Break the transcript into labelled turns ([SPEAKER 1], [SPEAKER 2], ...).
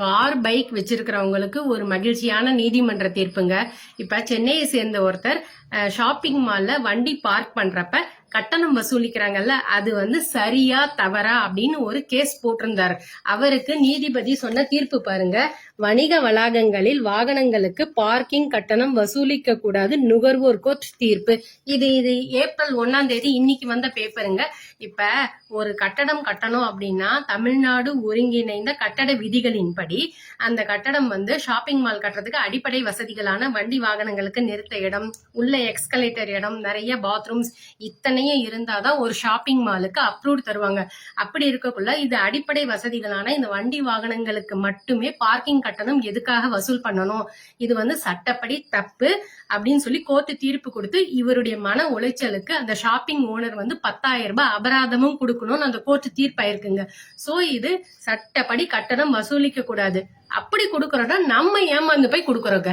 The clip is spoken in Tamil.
[SPEAKER 1] கார் பைக் வச்சிருக்கிறவங்களுக்கு ஒரு மகிழ்ச்சியான நீதிமன்ற தீர்ப்புங்க. இப்ப சென்னையை சேர்ந்த ஒருத்தர் ஷாப்பிங் மால்ல வண்டி பார்க் பண்றப்ப கட்டணம் வசூலிக்கிறாங்கல்ல அது வந்து சரியா தவறா அப்படின்னு ஒரு கேஸ் போட்டிருந்தார். அவருக்கு நீதிபதி சொன்ன தீர்ப்பு பாருங்க. வணிக வளாகங்களில் வாகனங்களுக்கு பார்க்கிங் கட்டணம் வசூலிக்க கூடாது நுகர்வோர் கோர்ட் தீர்ப்பு. இது இது ஏப்ரல் ஒன்னாம் தேதி இன்னைக்கு வந்த பேப்பருங்க இப்ப ஒரு கட்டடம் கட்டணும் அப்படின்னா தமிழ்நாடு ஒருங்கிணைந்த கட்டட விதிகளின்படி அந்த கட்டடம் வந்து ஷாப்பிங் மால் கட்டுறதுக்கு அடிப்படை வசதிகளான வண்டி வாகனங்களுக்கு நிறுத்த இடம் உள்ள எக்ஸ்கலேட்டர் இடம் நிறைய பாத்ரூம்ஸ் இத்தனை இத்தனையும் இருந்தாதான் ஒரு ஷாப்பிங் மாலுக்கு அப்ரூவ் தருவாங்க. அப்படி இருக்கக்குள்ள இது அடிப்படை வசதிகளான இந்த வண்டி வாகனங்களுக்கு மட்டுமே பார்க்கிங் கட்டணம் எதுக்காக வசூல் பண்ணணும்? இது வந்து சட்டப்படி தப்பு அப்படின்னு சொல்லி கோர்ட்டு தீர்ப்பு கொடுத்து இவருடைய மன உளைச்சலுக்கு அந்த ஷாப்பிங் ஓனர் வந்து பத்தாயிரம் ரூபாய் அபராதமும் கொடுக்கணும்னு அந்த கோர்ட்டு தீர்ப்பாயிருக்குங்க. சோ இது சட்டப்படி கட்டணம் வசூலிக்க கூடாது அப்படி கொடுக்கறோம்னா நம்ம ஏமாந்து போய் கொடுக்கறோங்க.